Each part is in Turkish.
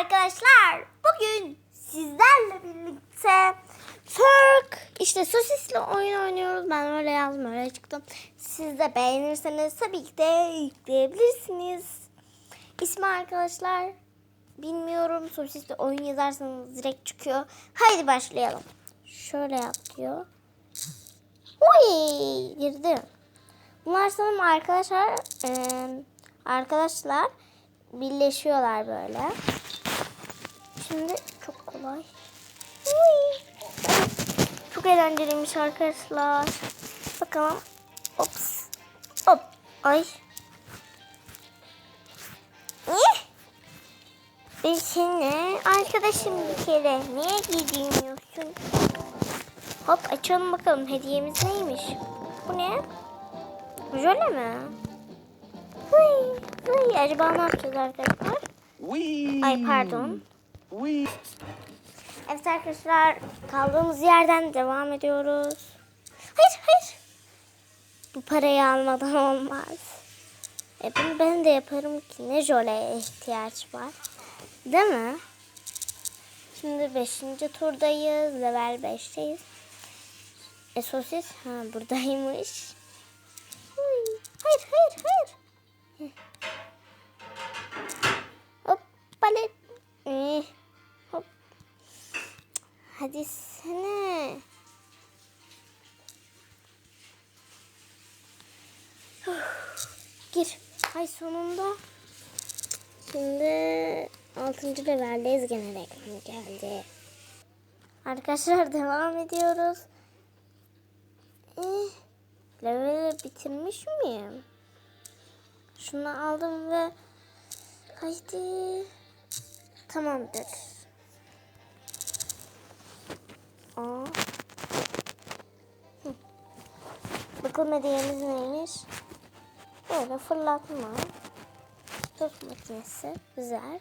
arkadaşlar. Bugün sizlerle birlikte Turk işte sosisli oyun oynuyoruz. Ben öyle yazdım öyle çıktım. Siz de beğenirseniz tabii ki de yükleyebilirsiniz. İsmi arkadaşlar bilmiyorum. Sosisli oyun yazarsanız direkt çıkıyor. Haydi başlayalım. Şöyle yap diyor. Uy girdim. Bunlar sanırım arkadaşlar arkadaşlar birleşiyorlar böyle. Şimdi çok kolay. Uy. Çok eğlenceliymiş arkadaşlar. Bakalım. Ops. Hop. Ay. Niye? Ben seninle arkadaşım bir kere. Niye giyiniyorsun? Hop açalım bakalım hediyemiz neymiş? Bu ne? Jöle mi? Hıy, hıy. Acaba ne yapacağız arkadaşlar? Ay pardon. Wee. Evet arkadaşlar kaldığımız yerden devam ediyoruz. Hayır hayır. Bu parayı almadan olmaz. E bunu ben de yaparım ki ne jöleye ihtiyaç var. Değil mi? Şimdi 5. turdayız. Level 5'teyiz. E sosis ha buradaymış. Hayır hayır hayır. Heh. Hop palet. Eh. Hadi sene. Gir. Ay sonunda. Şimdi 6. leveldeyiz gene reklam geldi. Arkadaşlar devam ediyoruz. Eh, leveli bitirmiş miyim? Şunu aldım ve haydi. Tamamdır. Aa. Bakalım hediyemiz neymiş? Böyle fırlatma. Tost makinesi. Güzel.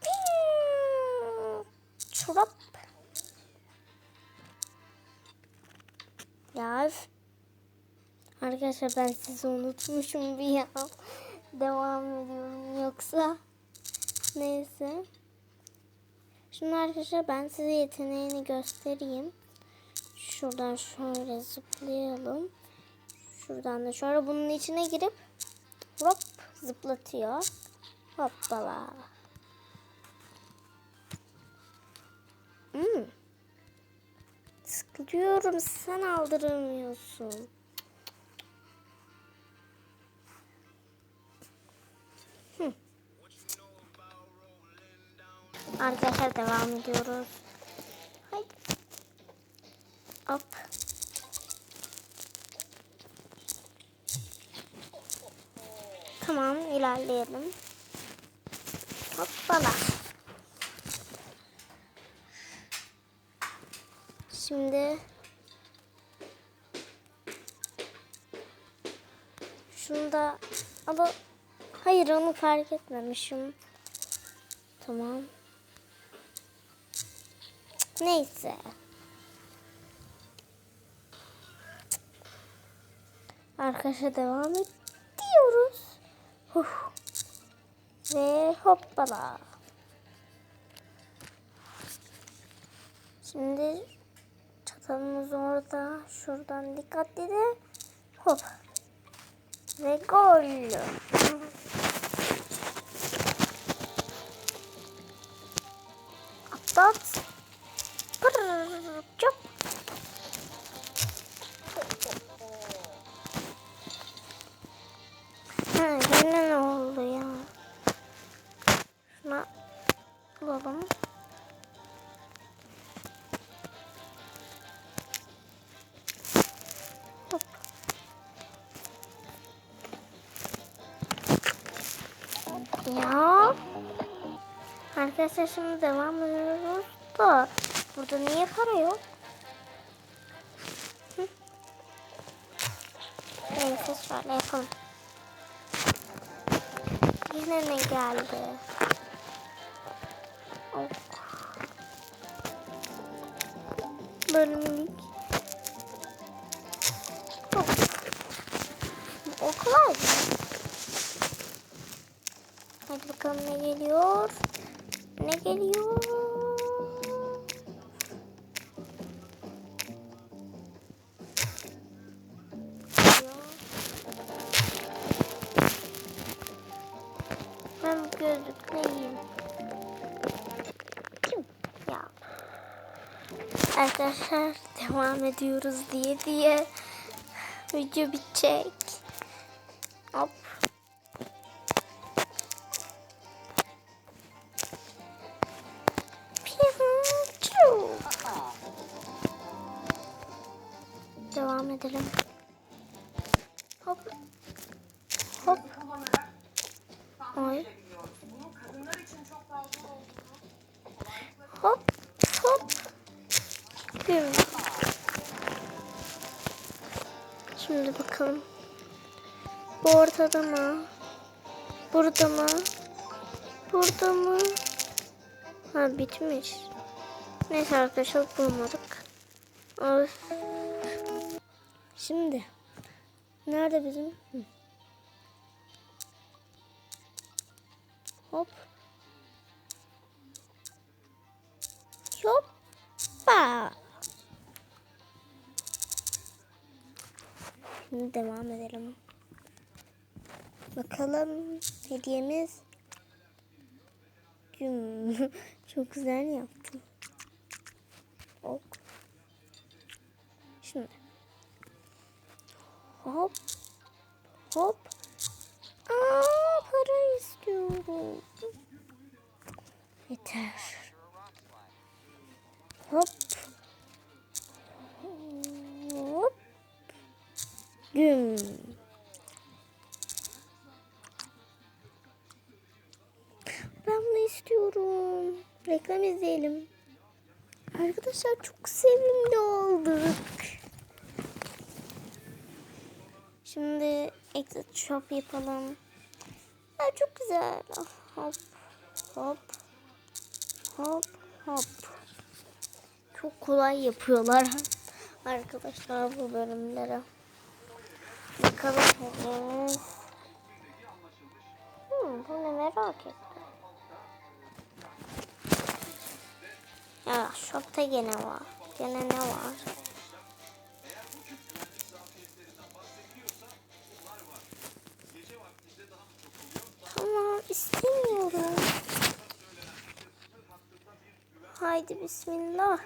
Piu! Çorap. Ya. Arkadaşlar ben sizi unutmuşum bir ya. Devam ediyorum yoksa. Neyse. Şimdi arkadaşlar ben size yeteneğini göstereyim. Şuradan şöyle zıplayalım. Şuradan da şöyle bunun içine girip hop zıplatıyor. Hoppala. Hmm. Sıkılıyorum sen aldıramıyorsun. Arkadaşlar devam ediyoruz. Haydi. Hop. Tamam ilerleyelim. Hoppala. Şimdi şunu da ama hayır onu fark etmemişim. Tamam. Neyse. Arkadaşa devam ediyoruz. Huh. Ve hoppala. Şimdi çatalımız orada. Şuradan dikkatli de. Hop. Ve gol. Atlat. Çok. Ha, yine ne oldu ya? Şuna bulalım. Ya. Arkadaşlar şimdi devam ediyoruz da burada niye para yok? Neyse şöyle yapalım. Yine ne geldi? Ok. Böyle minik. Ok. O kolay mı? Hadi bakalım ne geliyor? Arkadaşlar devam ediyoruz diye diye video bitecek. Hop. Devam edelim. Hop. Hop. Ay. Hop. Hop. Güm. Şimdi bakalım. Bu ortada mı? Burada mı? Burada mı? Ha bitmiş. Neyse arkadaşlar bulmadık. Of. Şimdi. Nerede bizim? Hı. Hop. Hoppa. Şimdi devam edelim. Bakalım hediyemiz. Çok güzel yaptım. Hop. Şimdi. Hop. Hop. Aa, para istiyorum. Yeter. Güm. Ben bunu istiyorum. Reklam izleyelim. Arkadaşlar çok sevimli olduk. Şimdi exit shop yapalım. Ya çok güzel. Hop hop hop hop. Çok kolay yapıyorlar arkadaşlar bu bölümleri. Bakalım hediyemiz. Hmm, bu ne merak ettim. Ya shopta gene var. Gene ne var? Tamam istemiyorum. Haydi bismillah.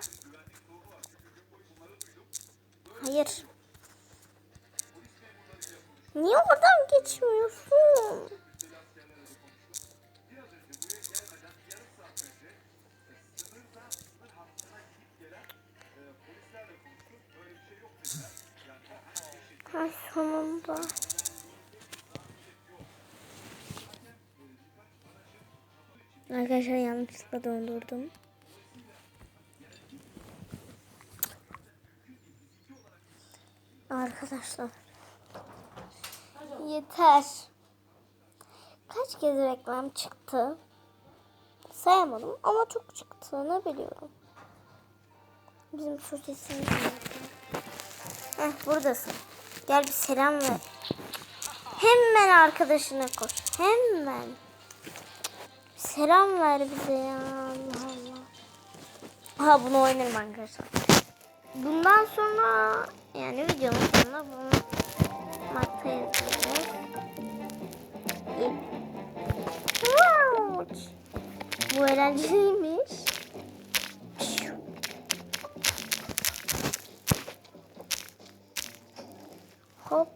Hayır. Niye oradan geçmiyorsun? Ay sonunda. Arkadaşlar yanlışlıkla dondurdum. Arkadaşlar. Yeter. Kaç kez reklam çıktı? Sayamadım ama çok çıktı. Ne biliyorum. Bizim sosisimiz nerede? Heh buradasın. Gel bir selam ver. Hemen arkadaşına koş. Hemen. Selam ver bize ya. Allah Allah. Ha bunu oynarım arkadaşlar. Bundan sonra yani videonun sonuna bunu maktayız. Ouch. Bu eğlenceliymiş. Hop.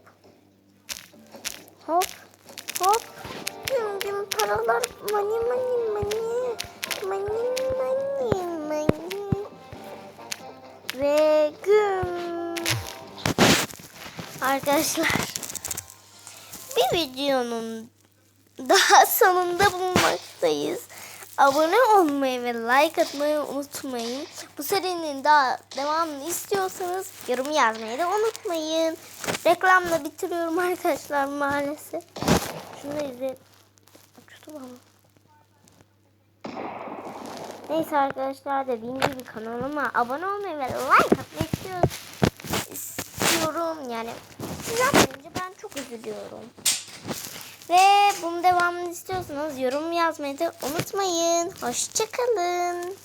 Hop. Hop. Güm güm paralar. Mani mani mani. Mani mani mani. Ve güm. Arkadaşlar. Bir videonun daha sonunda bulunmaktayız. Abone olmayı ve like atmayı unutmayın. Bu serinin daha devamını istiyorsanız yorum yazmayı da unutmayın. Reklamla bitiriyorum arkadaşlar maalesef. Şunu izleyelim. Uçtu ama. Neyse arkadaşlar dediğim gibi kanalıma abone olmayı ve like atmayı istiyorum. istiyorum. Yani siz yapmayınca ben çok üzülüyorum. Ve bunun devamını istiyorsanız yorum yazmayı da unutmayın. Hoşçakalın.